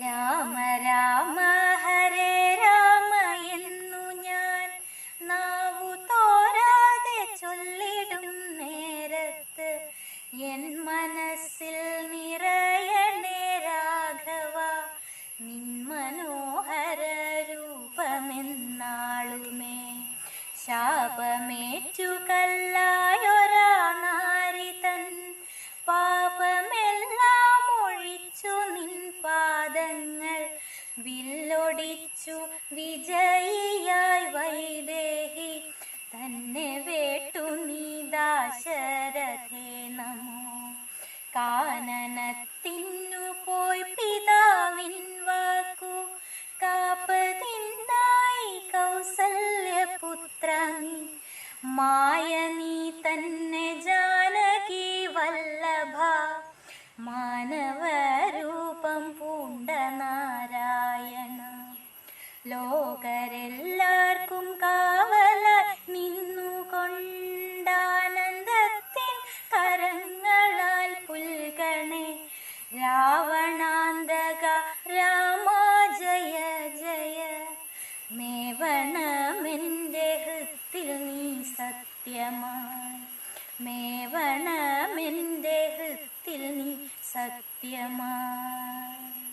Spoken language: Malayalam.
രാമ രാമ ഹരേ രാമ എന്നു ഞാൻ നാവു തോരാതെ ചൊല്ലിടും നേരത്ത്. എൻ മനസ്സിൽ നിറയണേ രാഘവ നിൻ മനോഹര രൂപമെന്നാളുമേ. ശാപമേറ്റു വില്ലൊടിച്ചു വിജയിയായി വൈദേഹി. തന്നെ വേട്ടു നീ ദാശരഥേ നമോ. കാനനത്തിനു പോയി പിതാവിൻ വാക്കു. കാപ്പതിന്നായി കൗസല്യപുത്ര നീ മായ നീ തന്നെ ജാനകി വല്ലഭ. മാനവരൂപം ലോകരെല്ലാവർക്കും കാവല നിന്നുകൊണ്ടാനന്ദത്തിൻ കരങ്ങളാൽ പുൽകണേ. രാവണാന്തക രാമ ജയ ജയ. മേവണമെന്റെ ഹൃത്തിൽ നീ സത്യമായി. മേവണമെന്റെ ഹൃത്തിൽ നീ സത്യമായി.